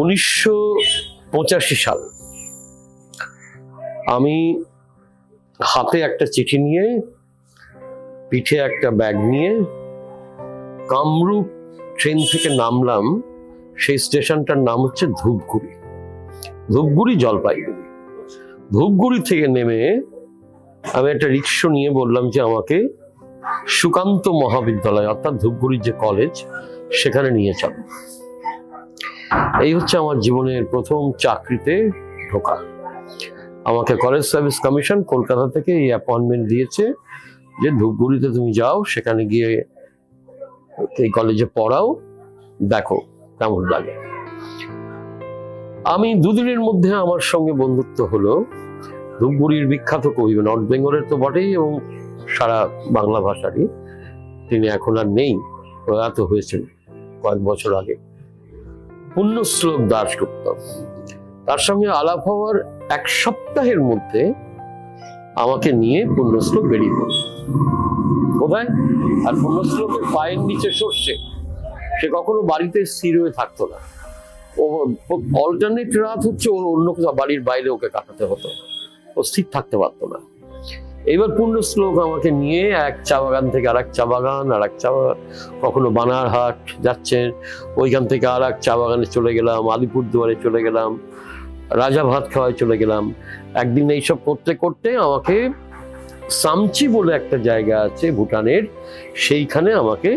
উনিশশো পঁচাশি সাল। আমি হাতে একটা চিঠি নিয়ে, পিঠে একটা ব্যাগ নিয়ে কামরূপ ট্রেন থেকে নামলাম। সেই স্টেশনটার নাম হচ্ছে ধূপগুড়ি। ধূপগুড়ি জলপাইগুড়ি। ধূপগুড়ি থেকে নেমে আমি একটা রিক্সা নিয়ে বললাম যে আমাকে সুকান্ত মহাবিদ্যালয়, অর্থাৎ ধূপগুড়ির যে কলেজ, সেখানে নিয়ে চলো এই হচ্ছে আমার জীবনের প্রথম চাকরিতে ঢোকা। আমাকে কলেজ সার্ভিস কমিশন কলকাতা থেকে এই অ্যাপয়েন্টমেন্ট দিয়েছে যে ধূপগুড়িতে তুমি যাও, সেখানে গিয়ে এই কলেজে পড়াও, দেখো কেমন লাগে। আমি দুদিনের মধ্যে আমার সঙ্গে বন্ধুত্ব হলো। ধূপগুড়ির বিখ্যাত কবি নর্থ বেঙ্গলের তো বটেই এবং সারা বাংলা ভাষারই। তিনি এখন আর নেই, প্রয়াত হয়েছেন কয়েক বছর আগে। পুণ্যশ্লোক দাশগুপ্ত। তার সঙ্গে আলাপ হওয়ার এক সপ্তাহের মধ্যে আমাকে নিয়ে পুণ্যশ্লোক বেরিয়ে পড়ল কোথায়? আর পুণ্যশ্লোকের পায়ের নিচে সর্ষে, সে কখনো বাড়িতে স্থির হয়ে থাকতো না। ও অল্টারনেট রাত হচ্ছে ওর অন্য কোথাও বাড়ির বাইরে ওকে কাটাতে হতো। ও স্থির থাকতে পারতো না। এইবার পূর্ণ শ্লোক আমাকে নিয়ে এক চা বাগান থেকে আর এক চা বাগান আর এক চা বাগান। কখনো বানারহাট যাচ্ছেন, ওইখান থেকে আর এক চা বাগানে চলে গেলাম, আলিপুরদুয়ারে চলে গেলাম, রাজা ভাত খাওয়ায় চলে গেলাম। একদিন এইসব করতে করতে আমাকে সামচি বলে একটা জায়গা আছে ভুটানের, সেইখানে আমাকে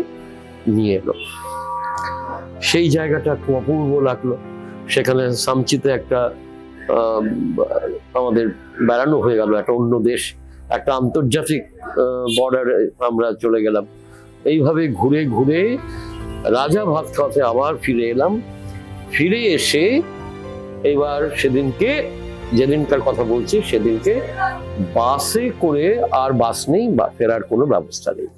নিয়ে এলো। সেই জায়গাটা খুব অপূর্ব লাগল। সেখানে সামচিতে একটা আমাদের বেড়ানো হয়ে গেল, একটা অন্য দেশ। একটা আন্তর্জাতিক বর্ডারে আমরা চলে গেলাম। এইভাবে ঘুরে ঘুরে রাজা ভাত খাওয়াতে আবার ফিরে এলাম। ফিরে এসে এবার সেদিনকে, যেদিনকার কথা বলছি, সেদিনকে বাসে করে আর বাস নেই, বা ফেরার কোনো ব্যবস্থা নেই।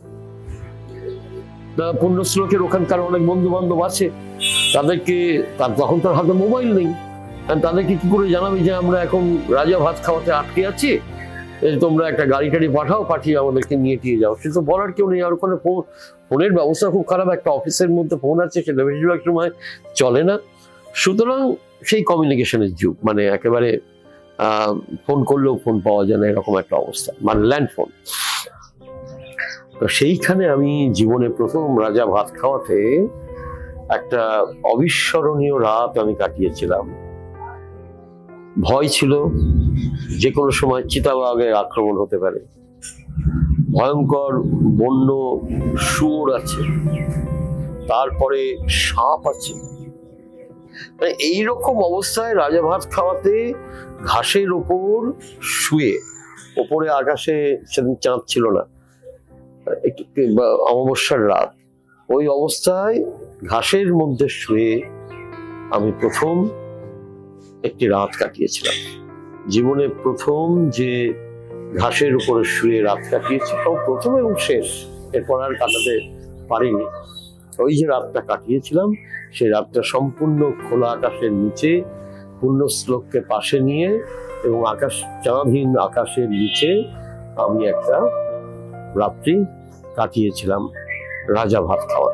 পুণ্যশ্লোকের ওখানকার অনেক বন্ধু বান্ধব আছে, তাদেরকে তার তখন তার হাতে মোবাইল নেই। তাদেরকে কি করে জানাবে যে আমরা এখন রাজা ভাত খাওয়াতে আটকে আছি? তোমরা একটা গাড়ি টাড়ি পাঠাও, পাঠিয়ে আমাদেরকে নিয়ে টিয়ে যাও। সে তো বলার কেউ নেই, আর ওখানে ফোন, ফোনের ব্যবস্থা খুব খারাপ, একটা অফিসের মধ্যে ফোন আছে, সেটা বেশিরভাগ সময় চলে না। সুতরাং সেই কমিউনিকেশনের যুগ মানে একেবারে ফোন করলেও ফোন পাওয়া যায় না, এরকম একটা অবস্থা মানে ল্যান্ড ফোন তো সেইখানে আমি জীবনে প্রথম রাজা ভাত খাওয়াতে একটা অবিস্মরণীয় রাত আমি কাটিয়েছিলাম। ভয় ছিল যে কোনো সময় চিতাবাঘের আক্রমণ হতে পারে। ভয়ঙ্কর বন্য সুর আছে, তারপরে সাপ আছে। মানে এইরকম অবস্থায় রাজা ভাত খাওয়াতে ঘাসের ওপর শুয়ে, ওপরে আকাশে সেদিন চাঁদ ছিল না অমাবস্যার রাত, ওই অবস্থায় ঘাসের মধ্যে শুয়ে আমি প্রথম একটি রাত কাটিয়েছিলাম। জীবনে প্রথম যে ঘাসের উপরে শুয়ে রাত কাটিয়েছি তাও প্রথম এবং শেষ। এরপর আর কাটাতে পারিনি। ওই যে রাতটা কাটিয়েছিলাম, সেই রাতটা সম্পূর্ণ খোলা আকাশের নিচে, পূর্ণ শ্লোককে পাশে নিয়ে এবং আকাশ, চাঁদহীন আকাশের নিচে আমি একটা রাত্রি কাটিয়েছিলাম, রাজা ভাত খাওয়া